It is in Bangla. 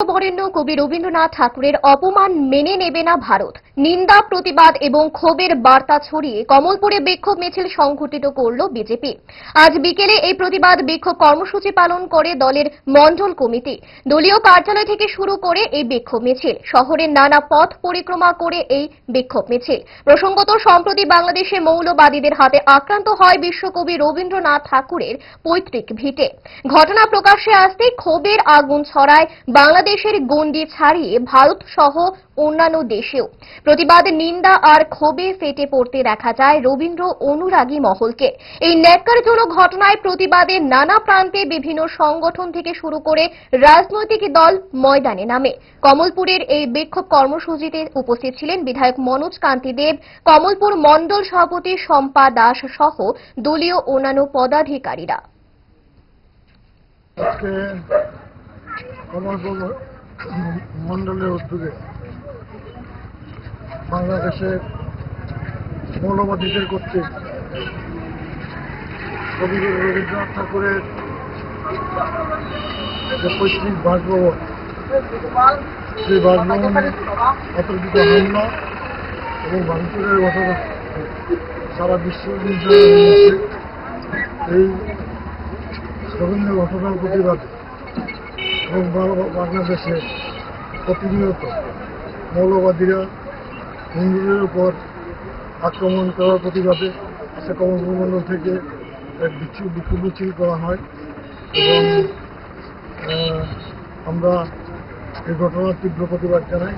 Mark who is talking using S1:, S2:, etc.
S1: বরেণ্য কবি রবীন্দ্রনাথ ঠাকুরের অপমান মেনে নেবে না ভারত নিন্দা, প্রতিবাদ এবং ক্ষোভের বার্তা ছড়িয়ে কমলপুরে বিক্ষোভ মিছিল সংঘটিত করল বিজেপি। আজ বিকেলে এই প্রতিবাদ বিক্ষোভ কর্মসূচি পালন করে দলের মণ্ডল কমিটি। দলীয় কার্যালয় থেকে শুরু করে এই বিক্ষোভ মিছিল। শহরের নানা পথ পরিক্রমা করে এই বিক্ষোভ মিছিল। প্রসঙ্গত, সম্প্রতি বাংলাদেশে মৌলবাদীদের হাতে আক্রান্ত হয় বিশ্বকবি রবীন্দ্রনাথ ঠাকুরের পৈতৃক ভিটে। ঘটনা প্রকাশ্যে আসতে ক্ষোভের আগুন ছড়ায় বাংলাদেশের গণ্ডি ছাড়িয়ে ভারত সহ অন্যান্য দেশেও। প্রতিবাদ, নিন্দা আর ক্ষোভে ফেটে পড়তে দেখা যায় রবীন্দ্র অনুরাগী মহলকে। এই ন্যাক্কারজনক ঘটনায় প্রতিবাদে নানা প্রান্তে বিভিন্ন সংগঠন থেকে শুরু করে রাজনৈতিক দল ময়দানে নামে। কমলপুরের এই বিক্ষোভ কর্মসূচিতে উপস্থিত ছিলেন বিধায়ক মনোজ কান্তি দেব, কমলপুর মণ্ডল সভাপতি শম্পা দাস সহ দলীয় অন্যান্য পদাধিকারীরা।
S2: কমলপুর উদ্যোগে বাংলাদেশের মৌলবাদীদের কর্তৃক কবিগুরু রবীন্দ্রনাথ ঠাকুরের পৈতৃক বাসভবন, সেই বাসভবনে অতর্কিত হামলা এবং ভাঙচুরের ঘটনা সারা বিশ্ব এই বিভিন্ন ঘটনার প্রতিবাদে এবং বাংলাদেশে প্রতিনিয়ত মৌলবাদীরা হিন্দুদের উপর আক্রমণ করার প্রতিবাদে আজকে কমলপুর থেকে বিক্ষোভ মিছিল করা হয় এবং আমরা এই ঘটনার তীব্র প্রতিবাদ জানাই।